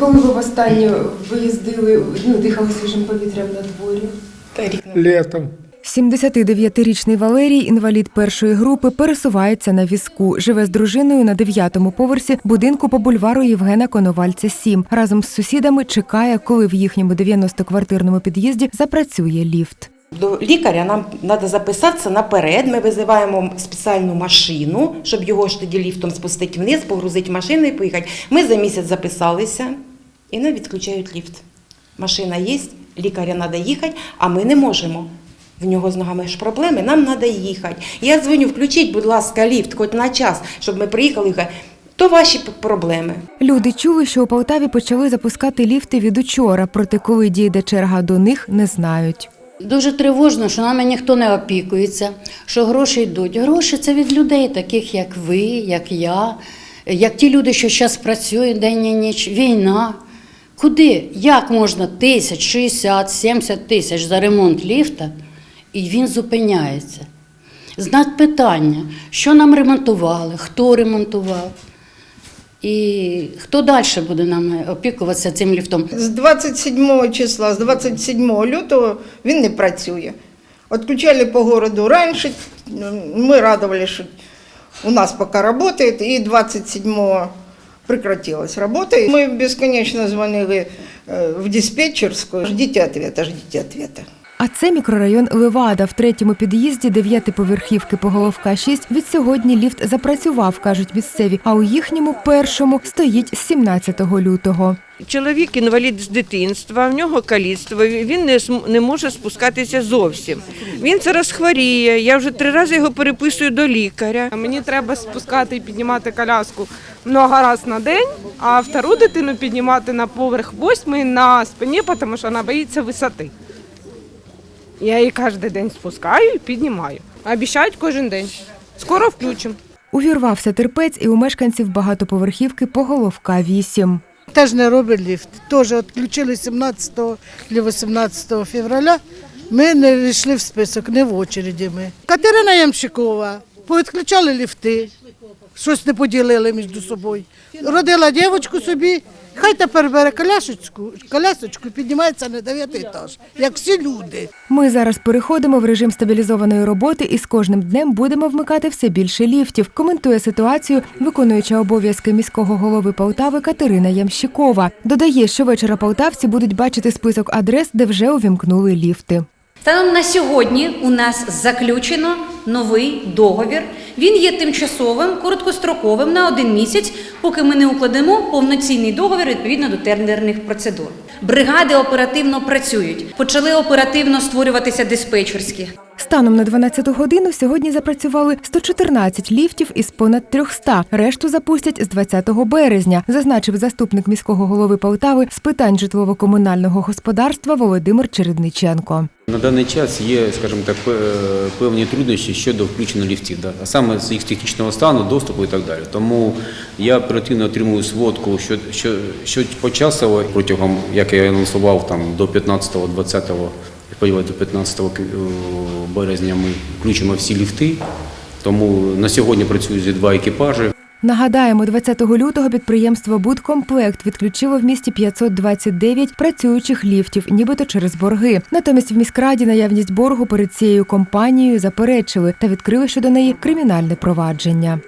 Коли ви востаннє виїздили, ну, дихали свіжим повітрям на дворі? летом. 79-річний Валерій, інвалід першої групи, пересувається на візку. Живе з дружиною на дев'ятому поверсі будинку по бульвару Євгена Коновальця 7. Разом з сусідами чекає, коли в їхньому 90-квартирному під'їзді запрацює ліфт. До лікаря нам треба записатися наперед. Ми визиваємо спеціальну машину, щоб його ж тоді ліфтом спустити вниз, погрузити в машину і поїхати. Ми за місяць записалися і нам відключають ліфт. Машина є, лікаря треба їхати, а ми не можемо. В нього з ногами ж проблеми, нам треба їхати. Я дзвоню, включіть, будь ласка, ліфт, хоч на час, щоб ми приїхали. То ваші проблеми. Люди чули, що у Полтаві почали запускати ліфти від учора, проте коли дійде черга до них, не знають. Дуже тривожно, що нами ніхто не опікується, що гроші йдуть. Гроші це від людей, таких як ви, як я, як ті люди, що зараз працюють день і ніч. Війна. Куди? Як можна тисяч, 60, 70 тисяч за ремонт ліфта, і він зупиняється? Знак питання, що нам ремонтували, хто ремонтував, і хто далі буде нам опікуватися цим ліфтом. З 27 числа, з 27 лютого він не працює. Отключали по городу раніше, ми радували, що у нас поки працює, і 27 прекратилась робота. Ми бесконечно звонили е, в диспетчерську, Ждите ответа, ждите ответа. А це мікрорайон Левада. В третьому під'їзді дев'ятиповерхівки Поголовка 6 від сьогодні ліфт запрацював, кажуть місцеві. А у їхньому першому стоїть з 17 лютого. Чоловік інвалід з дитинства, в нього каліцтво, він не, не може спускатися зовсім. Він зараз хворіє. Я вже три рази його переписую до лікаря. Мені треба спускати і піднімати коляску много раз на день, а втору дитину піднімати на поверх восьмий на спині, тому що вона боїться висоти. Я її кожен день спускаю і піднімаю. Обіцяють кожен день. Скоро включимо. Увірвався терпець і у мешканців багатоповерхівки Поголовка 8. Теж не робить ліфт. Теж відключили 17 чи 18 февраля. Ми не війшли в список, не в очереді ми. Катерина Ямщикова, повідключали ліфти, щось не поділили між собою. Родила дівчинку собі, хай тепер бере колясочку, колясочку піднімається на дев'ятий етаж, як всі люди. Ми зараз переходимо в режим стабілізованої роботи і з кожним днем будемо вмикати все більше ліфтів. Коментує ситуацію виконуюча обов'язки міського голови Полтави Катерина Ямщикова. Додає, що вечора полтавці будуть бачити список адрес, де вже увімкнули ліфти. Станом на сьогодні у нас заключено новий договір. Він є тимчасовим, короткостроковим на один місяць, поки ми не укладемо повноцінний договір відповідно до тендерних процедур. Бригади оперативно працюють. Почали оперативно створюватися диспетчерські. Станом на 12 годину сьогодні запрацювали 114 ліфтів із понад 300. Решту запустять з 20 березня, зазначив заступник міського голови Полтави з питань житлово-комунального господарства Володимир Чередниченко. На даний час є, скажімо так, певні труднощі щодо включення ліфтів, а саме з їх технічного стану, доступу і так далі. Тому я оперативно отримую сводку, що, що, що почасово протягом, як я анонсував, там до 15-20, відповідно до 15 березня ми включимо всі ліфти. Тому на сьогодні працюють зі два екіпажі. Нагадаємо, 20 лютого підприємство Будкомплект відключило в місті 529 працюючих ліфтів, нібито через борги. Натомість в міськраді наявність боргу перед цією компанією заперечили та відкрили щодо неї кримінальне провадження.